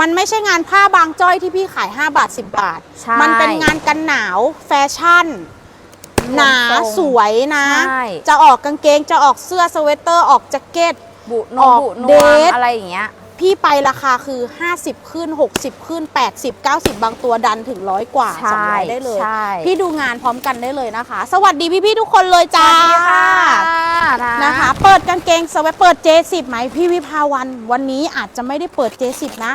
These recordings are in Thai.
มันไม่ใช่งานผ้าบางจ้อยที่พี่ขาย 5 บาท 10 บาท ใช่มันเป็นงานกันหนาวแฟชั่น หนาทรงสวยนะ ใช่ จะออกกางเกงจะออกเสื้อสเวตเตอร์ออกแจ็คเก็ต บุนอองกบุนเดวมท อะไรอย่างเงี้ย พี่ไปราคาคือ 50 ขึ้น 60 ขึ้น 80 90 บางตัวดันถึงร้อยกว่าใช่200ได้เลย ใช่ พี่ดูงานพร้อมกันได้เลยนะคะ สวัสดีพี่ๆทุกคนเลยจ้า นะคะ เปิดกางเกงสเวตเปิด J10 ไหมพี่วิภาวัน วันนี้อาจจะไม่ได้เปิด J10 นะ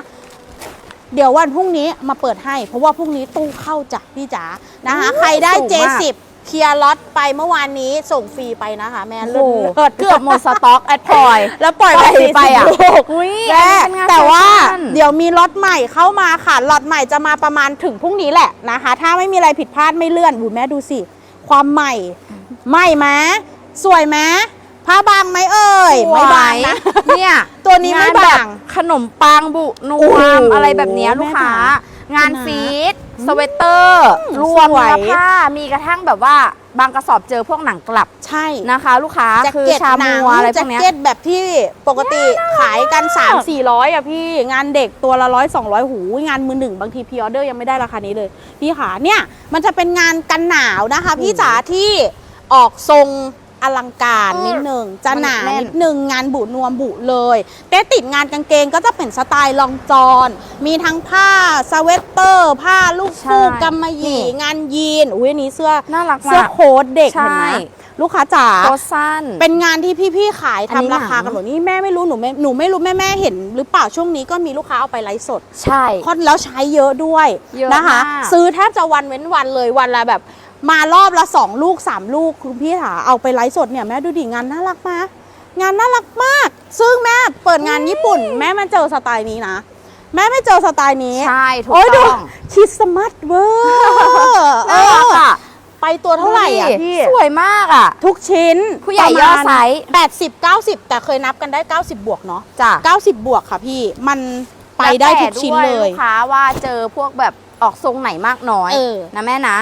เดี๋ยววันพรุ่งนี้มาเปิดให้ เพราะว่าพรุ่งนี้ตู้เข้าจ้ะพี่จ๋านะคะอู้ใครได้สูงมาก J10 เคลียร์ล็อต ไปเมื่อวานนี้ส่งฟรีไปนะคะแม่โอ้เลิโหศเลิศเกือบหมดสต็อกแอดพลอยแล้วปล่อยปล่ไปอยไปอะลูกอุ้ยแม่อันนี้เป็นงานแต่ว่าแฟชั่นเดี๋ยวมีล็อตใหม่เข้ามาค่ะล็อตใหม่จะมาประมาณถึงพรุ่งนี้แหละนะคะ ถ้าไม่มีอะไรผิดพลาดไม่เลื่อนบูแม่ดูสิ ความใหม่ใหม่ไหมสวยไหมผ้าบางไหมเอ่ยไม่บางนะสวยเนี่ยตัวนี้ไม่งแบบางขนมปังบุนโอ้วโหมอะไรแบบเนี้ยลูกค้าแม่จ๋างานนะฟีดสเวตเตอร์อืมรวมสวยเนื้อผ้ามีกระทั่งแบบว่า บางกระสอบเจอพวกหนังกลับใช่นะคะ ลูกค้าแจ็คคือเก็ตชาหนัมังวอะไรพแจ็วคกเนี้ย เก็ตแบบที่ปกติขายกัน 3 4 0 0อะพี่งานเด็กตัวละร้อยสองร้อยหูงานมือหนึ่งบางทีพ r ออเดอร์ยังไม่ได้ราคานี้เลย พี่ขาเนี่ยมันจะเป็นงานกันหนาวนะคะ พี่จ๋าที่ออกทรง อลังการอืมนิดหนึ่งจะหนามันแน่นนิดหนึ่งงานบุนวมบุเลยแต่ติดงานกางเกงก็จะเป็นสไตล์ลองจอนมีทั้งผ้าสเวตเตอร์ ผ้าลูกฟูกกำมะหยี่งานยีนอุ้ยอันนี้เสื้อน่ารักเสื้อมากโค้ทเด็กใช่เห็นไหมลูกค้าจ๋าตัวสั้น เป็นงานที่พี่ๆขายอันนี้ทำราคาหนังกันหมดนี่แม่ไม่รู้หนูไม่หนูไม่รู้แม่แม่เห็น หรือเปล่าช่วงนี้ก็มีลูกค้าเอาไปไลฟ์สด ใช่เพราะแล้วใช้เยอะด้วยเยอะนะคะมากซื้อแทบจะวันเว้นวันเลยวันละแบบ มารอบละสองลูกสามลูกคุณพี่ถาเอาไปไลฟ์สดเนี่ยแม่ดูดิงานน่ารักมาก งานน่ารักมาก ซึ่งแม่เปิดงานญี่ปุ่น แม่มาเจอสไตล์นี้นะ แม่ไม่เจอสไตล์นี้ใช่ถูกโอ้ยดูต้องคริสต์มาสเวอร์น่ารักอะไปตัวเท่าไหร่อะดูดิพี่ สวยมากอะ ทุกชิ้น ผู้ใหญ่ประมาณย่อไซส์80 90แต่เคยนับกันได้90บวกเนาะจ้ะ90บวกค่ะพี่ มันไปได้ทุกชิ้นเลแวยแต่ด้วยลูกค้าว่าเจอพวกแบบออกทรงไหนมากน้อยเออนะแม่นะ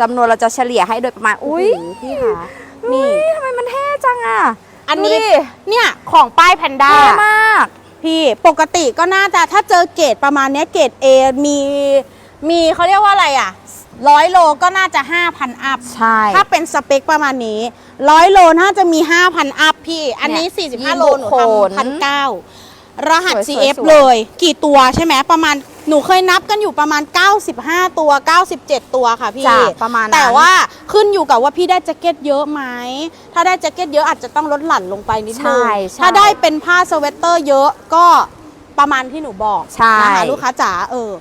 จำนวนเราจะเฉลี่ยให้โดยประมาณ อุ้ยโโหพี่ค่ะนี่ทำไมมันเท่จังอะ อันนี้ดูดิเนี่ยของป้ายแพนด้าเท่มาก พี่ปกติก็น่าจะถ้าเจอเกรดประมาณเนี้ยเกรด A มีมีเขาเรียกว่าอะไรอะร้อยโลก็น่าจะ 5,000 อัพ ใช่ ถ้าเป็นสเปคประมาณนี้ ร้อยโลน่าจะมี 5,000 อัพพี่ อันนี้เนี่ย45 โลหนูยีนบุคคลทำพันเก้ารหัสสวยๆ CF สวยๆเลย กี่ตัวใช่ไหมประมาณ หนูเคยนับกันอยู่ประมาณ 95 ตัว 97 ตัวค่ะพี่จ้ะประมาณนั้น แต่ว่าขึ้นอยู่กับว่าพี่ได้แจ็คเก็ตเยอะไหมถ้าได้แจ็คเก็ตเยอะอาจจะต้องลดหลั่นลงไปนิดนึงใช่ใช่ถ้าได้เป็นผ้าสเวตเตอร์เยอะก็ประมาณที่หนูบอกใช่ นะคะลูกค้าจ๋าเออ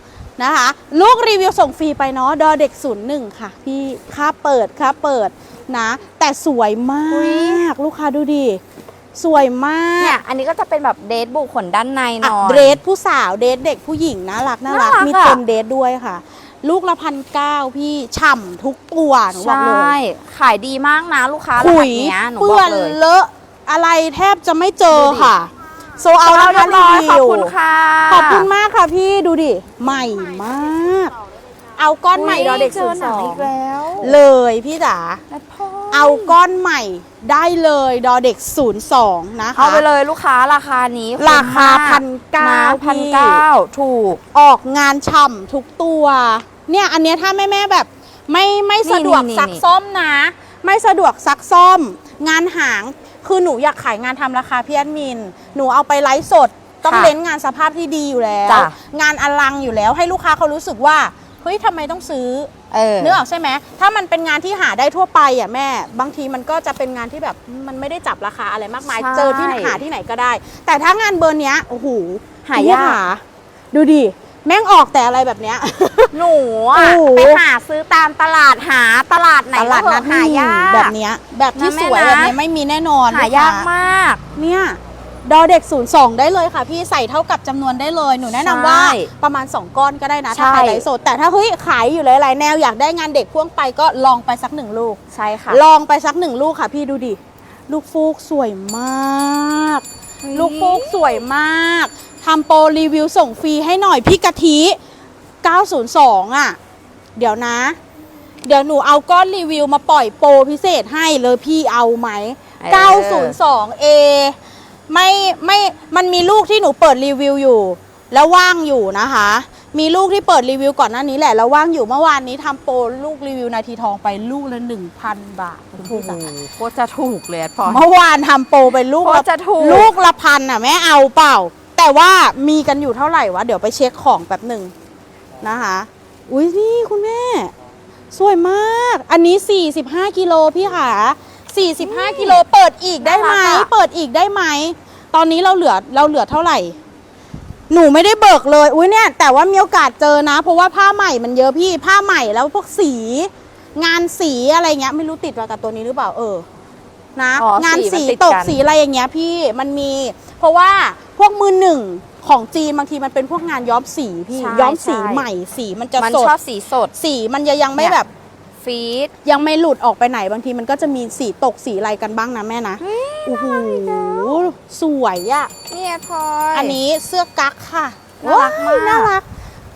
นะคะ ลูกรีวิวส่งฟรีไปเนาะดอเด็กศูนย์หนึ่งค่ะ พี่ค่าเปิดค่าเปิดนะ แต่สวยมาก ลูกค้าดูดิ สวยมากเนี่ยอันนี้ก็จะเป็นแบบเดทบุขนด้านในหอะน่อย เดรสผู้สาวเดรสเด็กผู้หญิงน่ารักน่ารักน่ารักมีอะ เต็มเดรสด้วยค่ะ ลูกละพันเก้าพี่ฉ่ำทุกตัวหนูบอกเลใช่ยขายดีมากนะลูกค้ารขุหัสยเนี้ยหนูบเปื้ออกนเลย เลอะอะไรแทบจะไม่เจอดูดิ ค่ะ โซเอาเอาแล้วเรีค่ะยบร้อยรีขอบวิวคุณค่ะ ขอบคุณมากค่ะพี่ดูดิ ใหม่มาก เอาก้อนใหม่ดอเด็กเจศูอนย์หสนังองอีกแล้ว เลยพี่จ๋าแอดพลย เอาก้อนใหม่ได้เลยดอเด็กศูนย์สองนะคะ เอาไปเลยลูกค้าราคานี้ราคาพันเก้าพันเก้าถูกออกงานฉ่ำทุกตัว เนี่ยอันเนี้ยถ้าแม่แม่ๆแบบ ไม่ไม่นี่สะดวกนี่ซักนี่ซ่อมนะ ไม่สะดวกซักซ่อม งานหางคือหนูอยากขายงานทำราคาพี่แอดมิน หนูเอาไปไลฟ์สด ต้องค่ะเน้นงานสภาพที่ดีอยู่แล้วจ้ะงานอลังอยู่แล้วให้ลูกค้าเขารู้สึกว่าเฮ้ยทำไมต้องซื้อ เออเนื้อออกใช่ไหมถ้ามันเป็นงานที่หาได้ทั่วไปอะแม่ บางทีมันก็จะเป็นงานที่แบบมันไม่ได้จับราคาอะไรมากมาย ใช่ เจอที่หาที่ไหนก็ได้ แต่ถ้างานเบอร์เนี้ยโอ้โหหายากพี่หดูดิ แม่งออกแต่อะไรแบบเนี้ย หนูอะโอ้โห ไปหาซื้อตามตลาดหาตลาดไหนตลาดนัดก็เถอะหายาก แบบเนี้ยแบบที่นะแม่สวยนะ แบบเนี้ยไม่มีแน่นอนหายากลูค้มากเนี่ย ดอเด็ก 02 ได้เลยค่ะ พี่ใส่เท่ากับจำนวนได้เลย หนูแนะนำว่าใช่ประมาณ 2 ก้อนก็ได้นะ ถ้าใช่ ขายไลฟ์สดแต่ถ้าเฮ้ยขายอยู่หลายๆแนวอยากได้งานเด็กพ่วงไปก็ลองไปสักหนึ่งลูก ใช่ค่ะ ลองไปสักหนึ่งลูกค่ะพี่ดูดิ ลูกฟูกสวยมากลูกฟูกสวยมากทำโปรรีวิวส่งฟรีให้หน่อยพี่กะทิ 902 อะ เดี๋ยวนะ เดี๋ยวหนูเอาก้อนรีวิวมาปล่อยโปรพิเศษให้เลยพี่เอาไหม เออ 902A ไม่ไม่มันมีลูกที่หนูเปิดรีวิวอยู่ แล้วว่างอยู่นะคะ มีลูกที่เปิดรีวิวก่อนหน้านี้แหละแล้วว่างอยู่เมื่อวานนี้ทำโปรลูกรีวิวนาทีทองไปลูกละ1,000บาทคุณโอ้พี่โหจ๋าโคตรจะถูกเลยพอเมื่อวานทำโปรไปลูกโคละตรจะถูกลูกละพันอะแม่เอาเปล่า แต่ว่ามีกันอยู่เท่าไหร่วะเดี๋ยวไปเช็คของแป๊บหนึ่งนะคะอุ้ยนี่คุณแม่ สวยมาก อันนี้ 45 กิโลพี่ค่ะ 45 กิโลเปิดอีกได้ไหม น่ารักอะ เปิดอีกได้ไหม ตอนนี้เราเหลือเราเหลือเท่าไหร่ หนูไม่ได้เบิกเลย อุ้ยเนี่ย แต่ว่ามีโอกาสเจอนะ เพราะว่าผ้าใหม่มันเยอะพี่ ผ้าใหม่แล้วพวกสี งานสีอะไรเงี้ย ไม่รู้ติดมากับตัวนี้หรือเปล่า เออ นะ อ๋องานสีสีมันติดตกกันสีอะไรอย่างเงี้ยพี่ มันมี เพราะว่าพวกมือหนึ่งของจีนบางทีมันเป็นพวกงานย้อมสีพี่ ใช่ย้อมสีใช่ ใหม่ สีมันจะมันสด ชอบสีสด สีมันจะยังไม่เนี่ยแบบ ฟีดยังไม่หลุดออกไปไหนบางทีมันก็จะมีสีตกสีอะไรกันบ้างนะแม่นะโอ้โหสวยอะเนี่ยพลอยอันนี้เสื้อกั๊กค่ะน่ารักมากว้ยน่ารัก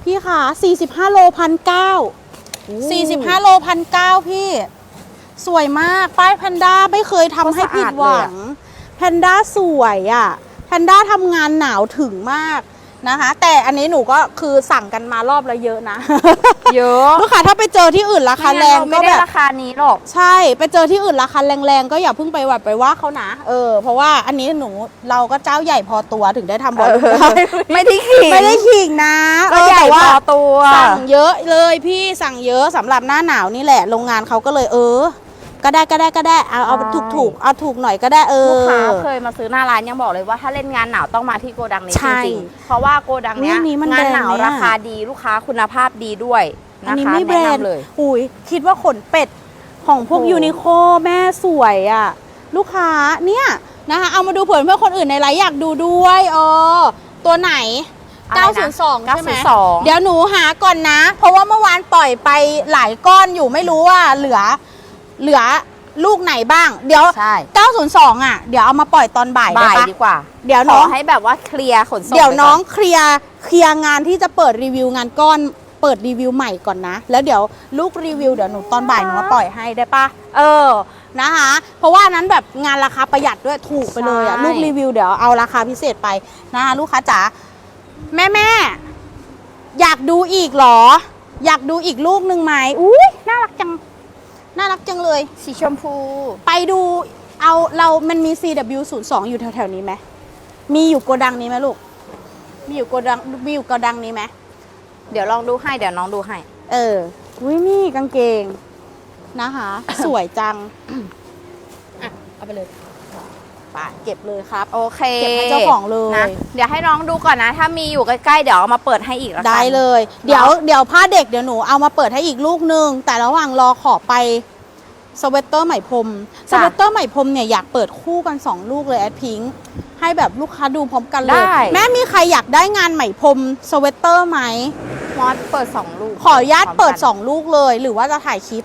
พี่ค่ะ 45 โลพันเก้า45 โลพันเก้าพี่ สวยมาก ป้ายแพนด้าไม่เคยทำให้ผิดหวัง แพนด้าสวยอะ่ะ แพนด้าทำงานหนาวถึงมาก นะคะ แต่อันนี้หนูก็คือสั่งกันมารอบละเยอะนะ เยอะลูกค้าถ้าไปเจอที่อื่นราคาแรงไม่ก็งั้นเไม่แบได้บราคานี้หรอก ใช่ไปเจอที่อื่นราคาแรงๆก็อย่าเพิ่งไปแบบไปว่าเขานะเออเพราะว่าอันนี้หนูเราก็เจ้าใหญ่พอตัวถึงได้ทำบอลลูนได้ไม่ได้ขิงไม่ได้ขิงนะเอก็อใหญ่แต่พว่าอตัวสั่งเยอะเลยพี่สั่งเยอะสำหรับหน้าหนาวนี่แหละโรงงานเขาก็เลยเออ ก็ได้ก็ได้ก็ได้เอาเอาใช่ถูกถูกๆเอาถูกหน่อยก็ได้เออลูกค้าเคยมาซื้อหน้าร้านยังบอกเลยว่าถ้าเล่นงานหนาวต้องมาที่โกดังนี้ใช่จริงๆเพราะว่าโกดังเนี้ยรุ่นนี้มันงานหนาวแบรนด์เนี่ยราคาดีลูกค้าคุณภาพดีด้วยอันนะนี้คะไม่แบรแนะนด์นำเลยอุ้ยคิดว่าขนเป็ดของพวกโอ้ยูนิโคแม่สวยอะ ลูกค้าเนี่ยนะคะเอามาดูเผื่อเพื่อนคนอื่นในไลฟ์อยากดูด้วยเออตัวไหนอะไรนะ902 ใช่ไหม902เดี๋ยวหนูหาก่อนนะ เพราะว่าเมื่อวานปล่อยไปหลายก้อนอยู่ไม่รู้ว่าเหลือ เหลือลูกไหนบ้าง เดี๋ยว ใช่ 902 อะ เดี๋ยวเอามาปล่อยตอนบ่ายได้บ่ายปะดีกว่าเดี๋ยวขน้อองให้แบบว่าเคลียร์ขนส่งเดี๋ยวไปก่น้องเคลียร์เคลียร์งานที่จะเปิดรีวิวงานก้อน เปิดรีวิวใหม่ก่อนนะ แล้วเดี๋ยวลูกรีวิวเดี๋ยวหนูตอนบ่ายหนูมาปล่อยให้ได้ปะเออ นะคะ เพราะว่านั้นแบบงานราคาประหยัดด้วยถูกไปเลยอะใช่ ลูกรีวิวเดี๋ยวเอาราคาพิเศษไปนะคะลูกค้าจ๋าแม่แม่อยากดูอีกเหรอ อยากดูอีกลูกหนึ่งไหมอุ้ยน่ารักจัง น่ารักจังเลย สีชมพู ไปดูเอาเรามันมี CW02 อยู่แถวๆนี้ไหมมีอยู่โกดังนี้ไหมลูก มีอยู่โกดังมีอยู่โกดังนี้ไหมเดี๋ยวลองดูให้เดี๋ยวน้องดูให้ เอออุ้ยนี่กางเกงนะคะ สวยจัง อะ เอาไปเลย ไปเก็บเลยครับ โอเคเก็บให้เจ้าของเลยนะเดี๋ยวให้น้องดูก่อนนะ ถ้ามีอยู่ใกล้ๆเดี๋ยวเอามาเปิดให้อีกแล้วกันได้เลย เดี๋ยวเดี๋ยวผ้าเด็กเดี๋ยวหนูเอามาเปิดให้อีกลูกนึง แต่ระหว่างรอขอไปสเวตเตอร์ไหมพรมสจ้ะเวตเตอร์ไหมพรมเนี่ยอยากเปิดคู่กัน 2 ลูกเลยแอดพิงค์ให้แบบลูกค้าดูพร้อมกันเลยได้แม่มีใครอยากได้งานไหมพรมสเวตเตอร์ไหมมอสเปิดสองลูก ขออนุญาตเปิดพร้มกัน2ลูกเลย หรือว่าจะถ่ายคลิป